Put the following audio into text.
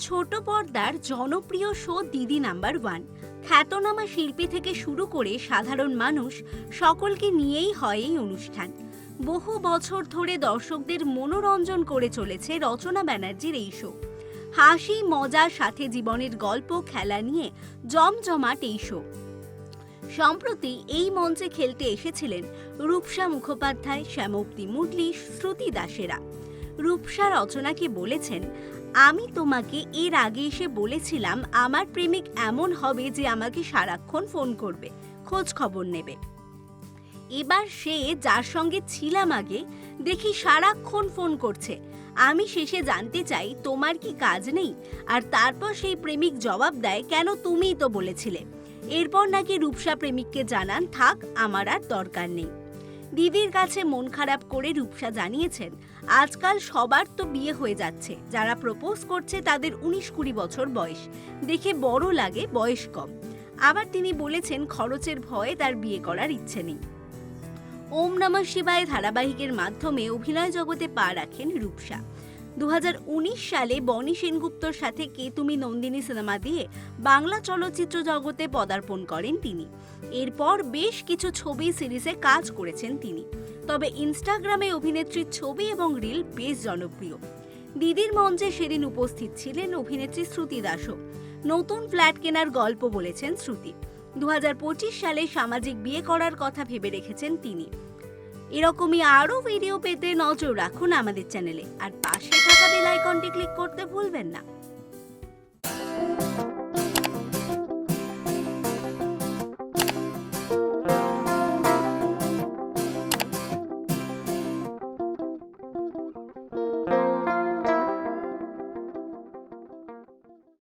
ছোট পর্দার জনপ্রিয় শো দিদি নাম্বার ওয়ান। খ্যাতনামা শিল্পী থেকে শুরু করে সাধারণ মানুষ সকলকে নিয়েই হয় এই অনুষ্ঠান। বহু বছর ধরে দর্শকদের মনোরঞ্জন করে চলেছে রচনা ব্যানার্জির এই শো। হাসি মজার সাথে জীবনের গল্প, খেলা নিয়ে জমজমাট এই শো। সম্প্রতি এই মঞ্চে খেলতে এসেছিলেন রূপসা মুখোপাধ্যায় শ্যামপ্তি মুরলি, শ্রুতি দাসেরা। রূপসা রচনাকে বলেছেন আমি তোমাকে এর আগে এসে বলেছিলাম আমার প্রেমিক এমন হবে যে আমাকে সারাক্ষণ ফোন করবে, খোঁজ খবর নেবে। এবার সে যার সঙ্গে ছিলাম আগে, দেখি সারাক্ষণ ফোন করছে। আমি শেষে জানতে চাই, তোমার কি কাজ নেই? আর তারপর সেই প্রেমিক জবাব দেয়, কেন তুমিই তো বলেছিলে? এরপর নাকি রূপসা প্রেমিককে জানান, থাক, আমার আর দরকার নেই। দিদির কাছে মন খারাপ করে রূপসা জানিয়েছেন, আজকাল সবার তো বিয়ে হয়ে যাচ্ছে। যারা প্রপোজ করছে তাদের উনিশ কুড়ি বছর বয়স। দেখে বড় লাগে বয়স কম। আবার তিনি বলেছেন খরচের ভয়ে তার বিয়ে করার ইচ্ছে নেই। ওম নমঃ শিবায় ধারাবাহিকের মাধ্যমে অভিনয় জগতে পা রাখেন রূপসা। দু হাজার উনিশ সালে বনি সেনগুপ্তর সাথে কে তুমি নন্দিনী সিনেমা দিয়ে বাংলা চলচ্চিত্র জগতে পদার্পণ করেন তিনি। এরপর বেশ কিছু ছবি সিরিজে কাজ করেছেন তিনি। তবে ইনস্টাগ্রামে অভিনেত্রীর ছবি এবং রিল বেশ জনপ্রিয়। দিদির মঞ্চে সেদিন উপস্থিত ছিলেন অভিনেত্রী শ্রুতি দাসও। নতুন ফ্ল্যাট কেনার গল্প বলেছেন শ্রুতি। দু হাজার পঁচিশ সালে সামাজিক বিয়ে করার কথা ভেবে রেখেছেন তিনি। এরকমই আরও ভিডিও পেতে নজর রাখুন আমাদের চ্যানেলে আর পাশে থাকা বেল আইকনটি ক্লিক করতে ভুলবেন না।